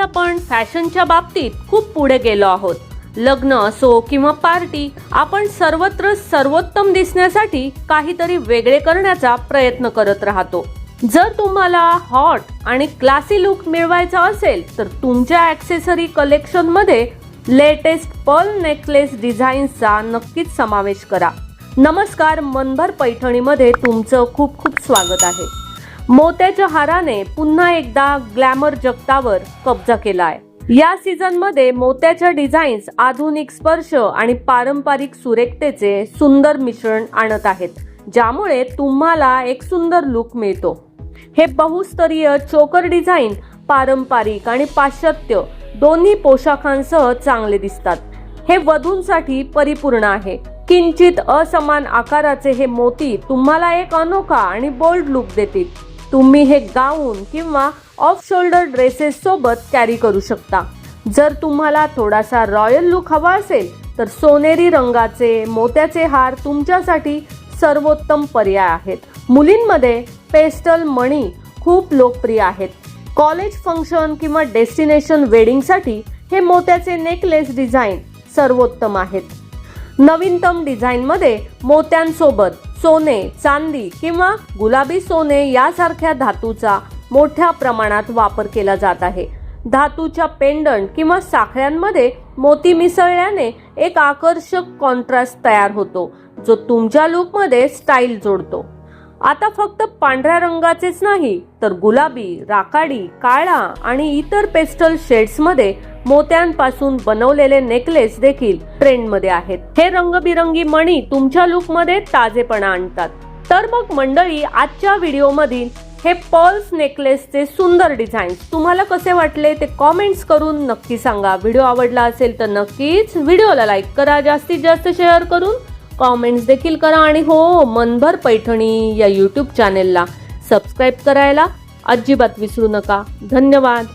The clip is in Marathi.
आपण फॅशनच्या बाबतीत खूप पुढे गेलो आहोत. लग्न असो किंवा पार्टी आपण सर्वत्र सर्वोत्तम दिसण्यासाठी काहीतरी वेगळे करण्याचा प्रयत्न करत राहतो. जर तुम्हाला हॉट आणि क्लासी लुक मिळवायचा असेल तर तुमच्या ॲक्सेसरी कलेक्शनमध्ये लेटेस्ट पर्ल नेकलेस डिझाईन्सचा नक्कीच समावेश करा. नमस्कार मनभर पैठणीमध्ये तुमचं खूप खूप स्वागत आहे. मोत्याच्या हाराने पुन्हा एकदा ग्लॅमर जगतावर कब्जा केलाय. या सीझनमध्ये मोत्याच्या डिझाईन्स आधुनिक स्पर्श आणि पारंपरिक सुरेखतेचे सुंदर मिश्रण आणत आहेत ज्यामुळे तुम्हाला एक सुंदर लुक मिळतो. हे बहुस्तरीय चोकर डिझाईन पारंपरिक आणि पाश्चात्य दोन्ही पोशाखांसह चांगले दिसतात. हे वधूंसाठी परिपूर्ण आहे. किंचित असमान आकाराचे हे मोती तुम्हाला एक अनोखा आणि बोल्ड लुक देतील. तुम्ही हे गाऊन किंवा ऑफ शोल्डर ड्रेसेस सोबत कॅरी करू शकता. जर तुम्हाला थोडासा रॉयल लुक हवा असेल तर सोनेरी रंगाचे मोत्याचे हार तुमच्यासाठी सर्वोत्तम पर्याय आहेत. मुलींमध्ये पेस्टल मणी खूप लोकप्रिय आहेत. कॉलेज फंक्शन किंवा डेस्टिनेशन वेडिंगसाठी हे मोत्याचे नेकलेस डिझाईन सर्वोत्तम आहेत. नवीनतम डिझाईनमध्ये मोत्यांसोबत सोने चांदी किंवा गुलाबी सोने यासारख्या धातूचा मोठ्या प्रमाणात वापर केला जात आहे. धातूच्या पेंडंट किंवा साखळ्यांमध्ये मोती मिसळल्याने एक आकर्षक कॉन्ट्रास्ट तयार होतो जो तुमच्या लुकमध्ये स्टाईल जोडतो. आता फक्त पांढऱ्या रंगाचेच नाही तर गुलाबी राखाडी काळा आणि इतर पेस्टल शेड्समध्ये मोत्यांपासून बनवलेले नेकलेस देखील ट्रेंडमध्ये आहेत. हे रंगबिरंगी मणी तुमच्या लुकमध्ये ताजेपणा आणतात. तर मग मंडळी आजच्या व्हिडिओमधील हे पर्ल्स नेकलेसचे सुंदर डिझाईन्स तुम्हाला कसे वाटले ते कॉमेंट्स करून नक्की सांगा. व्हिडिओ आवडला असेल तर नक्कीच व्हिडिओला लाईक करा जास्तीत जास्त शेअर करून कॉमेंट्स देखील करा आणि हो मनभर पैठणी या यूट्यूब चॅनेलला सबस्क्राईब करायला अजिबात विसरू नका. धन्यवाद.